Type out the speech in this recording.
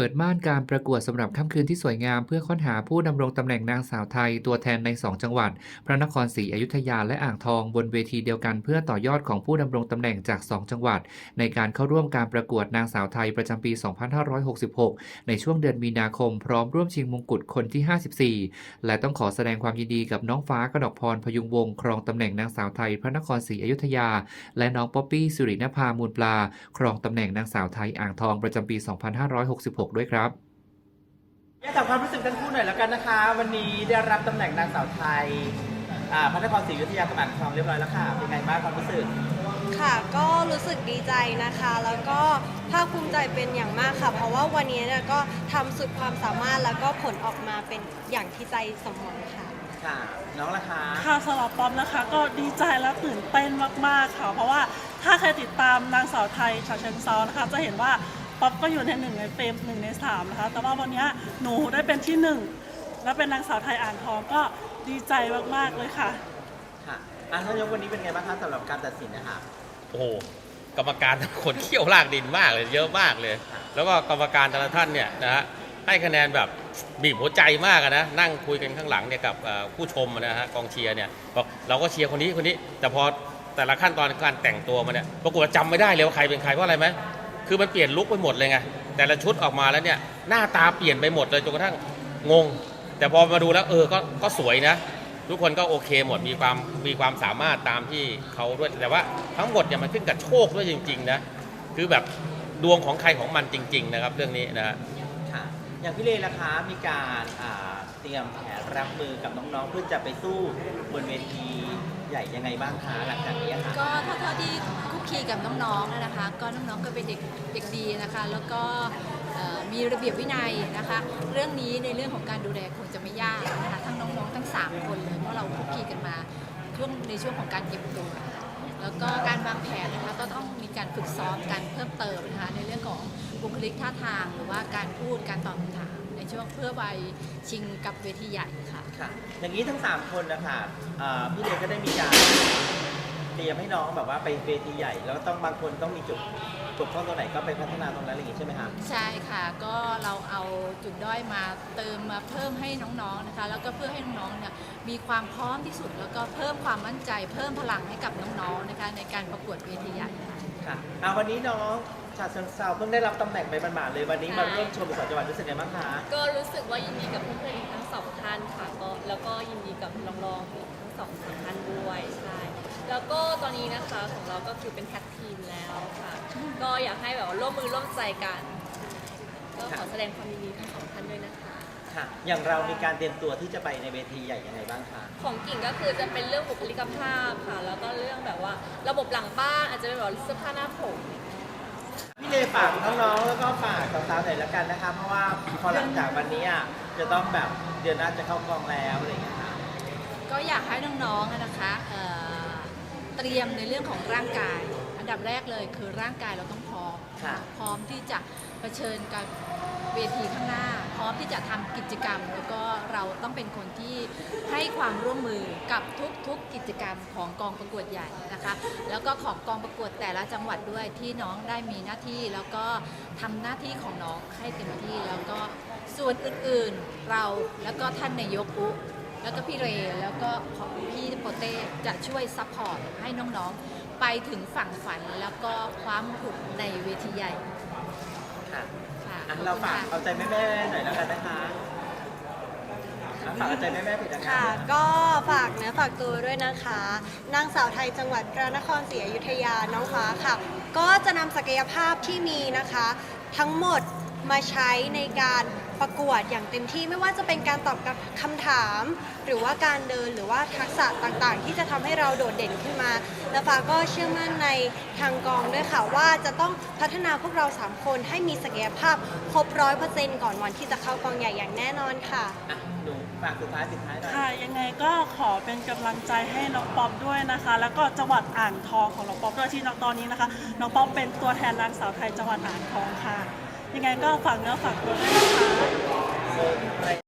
เปิดม่านการประกวดสำหรับค่ำคืนที่สวยงามเพื่อค้นหาผู้ดำรงตำแหน่งนางสาวไทย ตัวแทนใน 2 จังหวัด พระนครศรีอยุธยาและอ่างทองบนเวทีเดียวกันเพื่อต่อยอดของผู้ดำรงตำแหน่งจาก 2 จังหวัด ในการเข้าร่วมการประกวดนางสาวไทยประจำปี 2566 ในช่วงเดือนมีนาคม พร้อมร่วมชิงมงกุฎคนที่ 54 และต้องขอแสดงความยินดีกับน้องฟ้ากนกพรพยุงวงครองตำแหน่งนางสาวไทย พระนครศรีอยุธยา และน้องป๊อปปี้สิรินภามูลปลา ครองตำแหน่งนางสาวไทยอ่างทองประจำปี 2566ด้วยครับอยากถามความรู้สึกทั้งคู่หน่อยแล้วกันนะคะ วันนี้ได้รับตำแหน่งนางสาวไทยอ่าพระนครศรีอยุธยาจังหวัดอ่างทองเรียบร้อยแล้วค่ะ เป็นไงบ้างความรู้สึก ค่ะก็รู้สึกดีใจนะคะ แล้วก็ภาคภูมิใจเป็นอย่างมากค่ะ เพราะว่าวันนี้เนี่ยก็ทำสุดความสามารถแล้วก็ผลออกมาเป็นอย่างที่ใจสมหวังค่ะ ค่ะ น้องล่ะคะ ค่ะสำหรับป๊อปนะคะก็ดีใจและตื่นเต้นมาก ๆ ค่ะ เพราะว่าถ้าใครติดตามนางสาวไทยชาเชิงเซานะคะ จะเห็นว่า ป๊อปก็อยู่ในหนึ่งในเฟรมหนึ่งในสามนะคะ แต่ว่าวันนี้หนูได้เป็นที่หนึ่งและเป็นนางสาวไทยอ่างทองก็ดีใจมาก ๆ เลยค่ะ ค่ะอะท่านนายกวันนี้เป็นไงบ้างคะสำหรับการตัดสินนะคะ โอ้โหกรรมการคนเขี้ยวลากดินมากเลยเยอะมากเลย แล้วก็กรรมการแต่ละท่านเนี่ยนะฮะให้คะแนนแบบบีบหัวใจมากอะนะนั่งคุยกันข้างหลังเนี่ยกับเอ่อผู้ชมนะฮะกองเชียร์เนี่ยบอกเราก็เชียร์คนนี้คนนี้ แต่พอแต่ละขั้นตอนการแต่งตัวมาเนี่ยปรากฏว่าจำไม่ได้เลยว่าใครเป็นใครเพราะอะไรไหม คือมันเปลี่ยนลุคไปหมดเลยไงแต่ละชุดออกมาแล้วเนี่ยหน้าตาเปลี่ยนไปหมดเลยจนกระทั่งงง แต่พอมาดูแล้วเออก็ก็สวยนะ ทุกคนก็โอเคหมดมีความมีความสามารถตามที่เขาด้วยแต่ว่าทั้งหมดเนี่ยมันขึ้นกับโชคด้วยจริง ๆ นะ คือแบบดวงของใครของมันจริง ๆ นะครับ เรื่องนี้นะฮะ ค่ะอย่างพี่เลล่ะคะมีการอ่าเตรียมแผนรับมือกับน้องๆเพื่อจะไปสู้บนเวทีใหญ่ยังไงบ้างคะหลังจากนี้อะค่ะ ก็ถ้าเท่าที่คุ กับน้องๆนะนะคะ ก็น้องๆก็เป็นเด็กเด็กดีนะคะ แล้วก็มีระเบียบวินัยนะคะ เรื่องนี้ในเรื่องของการดูแลคงจะไม่ยากนะคะทั้งน้องๆทั้ง 3 คนเลยเพราะเราคุกคีกันมาช่วงในช่วงของการเก็บตัวแล้วก็การวางแผนนะคะก็ต้องมีการฝึกซ้อมกันเพิ่มเติมนะคะในเรื่องของบุคลิกท่าทางหรือว่าการพูดการตอบคำถามในช่วงเพื่อไปชิงกับเวทีใหญ่ค่ะค่ะอย่างนี้ทั้ง 3 คนนะคะพี่เลก็ได้มีการ เตรียมให้น้องแบบว่าไปเวทีใหญ่ แล้วต้องบางคนต้องมีจุดบกพร่องตรงไหนก็ไปพัฒนาตรงนั้นอะไรอย่างงี้ใช่ไหมคะใช่ค่ะ ก็เราเอาจุดด้อยมาเติมมาเพิ่มให้น้องๆนะคะ แล้วก็เพื่อให้น้องๆเนี่ยมีความพร้อมที่สุด แล้วก็เพิ่มความมั่นใจ เพิ่มพลังให้กับน้องๆนะคะ ในการประกวดเวทีใหญ่ค่ะ ค่ะอ่าวันนี้น้องชาเชิงเซาเพิ่งได้รับตำแหน่งไปบานๆเลยวันนี้มาใช่ร่วมชมสองจังหวัดรู้สึกไงบ้างคะ ก็รู้สึกว่ายินดีกับเพื่อนๆทั้งสองท่านค่ะก็แล้วก็ยินดีกับน้องๆอีกทั้งสองสามท่านด้วยใช่แล้วก็ต อนนี้นะคะของเราก็คือเป็นแท็กทีมแล้วค่ะ ก็อยากให้แบบว่าร่วมมือร่วมใจกัน ก็ขอแสดงความยินดีทั้งสองท่านด้วยนะคะ ค่ะ อย่างเรามีการเตรียมตัวที่จะไปในเวทีใหญ่ยังไงบ้างคะ ของกิ่งก็คือจะเป็นเรื่องบุคลิกภาพค่ะ แล้วก็เรื่องแบบว่าระบบหลังบ้านอาจจะเป็นแบบเสื้อผ้าหน้าผม พี่เลฝากน้องๆ แล้วก็ฝากสาวๆหน่อยละกันนะคะ เพราะว่าพอหลังจากวันนี้อะจะต้องแบบเดือนหน้าจะเข้ากองแล้วอะไรอย่างเงี้ยค่ะ ก็อยากให้น้องๆอะนะคะเอ่อ เตรียมในเรื่องของร่างกาย อันดับแรกเลยคือร่างกายเราต้องพร้อมค่ะพร้อมที่จะเผชิญกับเวทีข้างหน้า พร้อมที่จะทำกิจกรรม แล้วก็เราต้องเป็นคนที่ให้ความร่วมมือกับทุกๆกิจกรรมของกองประกวดใหญ่นะคะ แล้วก็ของกองประกวดแต่ละจังหวัดด้วยที่น้องได้มีหน้าที่แล้วก็ทำหน้าที่ของน้องให้เต็มที่แล้วก็ส่วนอื่นๆเราแล้วก็ท่านนายกอุ แล้วก็พี่เรแล้วก็ของพี่โปเต้จะช่วยซัพพอร์ตให้น้องๆ ไปถึงฝั่งฝันแล้วก็คว้ามงกุฎในเวทีใหญ่ค่ะค่ะอะขอบเราคุณฝากค่ะเอาใจแม่ๆหน่อยแล้วกันนะคะอะฝากเอาใจแม่ๆผิดนะคะ ค่ะ ก็ฝากเนื้อฝากตัวด้วยนะคะ นางสาวไทยจังหวัดพระนครศรีอยุธยาน้องฟ้าค่ะ ก็จะนำศักยภาพที่มีนะคะ ทั้งหมด มาใช้ในการประกวดอย่างเต็มที่ไม่ว่าจะเป็นการตอบกับคำถาม หรือว่าการเดินหรือว่าทักษะต่างๆ ที่จะทำให้เราโดดเด่นขึ้นมา และฟ้าก็เชื่อมั่นในทางกองด้วยค่ะว่าจะต้องพัฒนาพวกเราสามคนให้มีศักยภาพครบร้อยเปอร์เซ็นต์ก่อนวันที่จะเข้ากองใหญ่อย่างแน่นอนค่ะ อะหนูฝากสุดท้ายปิดท้ายหน่อย ค่ะยังไงก็ขอเป็นกำลังใจให้น้องป๊อปด้วยนะคะ แล้วก็จังหวัดอ่างทองของน้องป๊อปด้วยที่ตอนนี้นะคะน้องป๊อปเป็นตัวแทนนางสาวไทยจังหวัดอ่างทองค่ะ ยังไงก็ฝากเนื้อฝากตัวด้วยนะคะ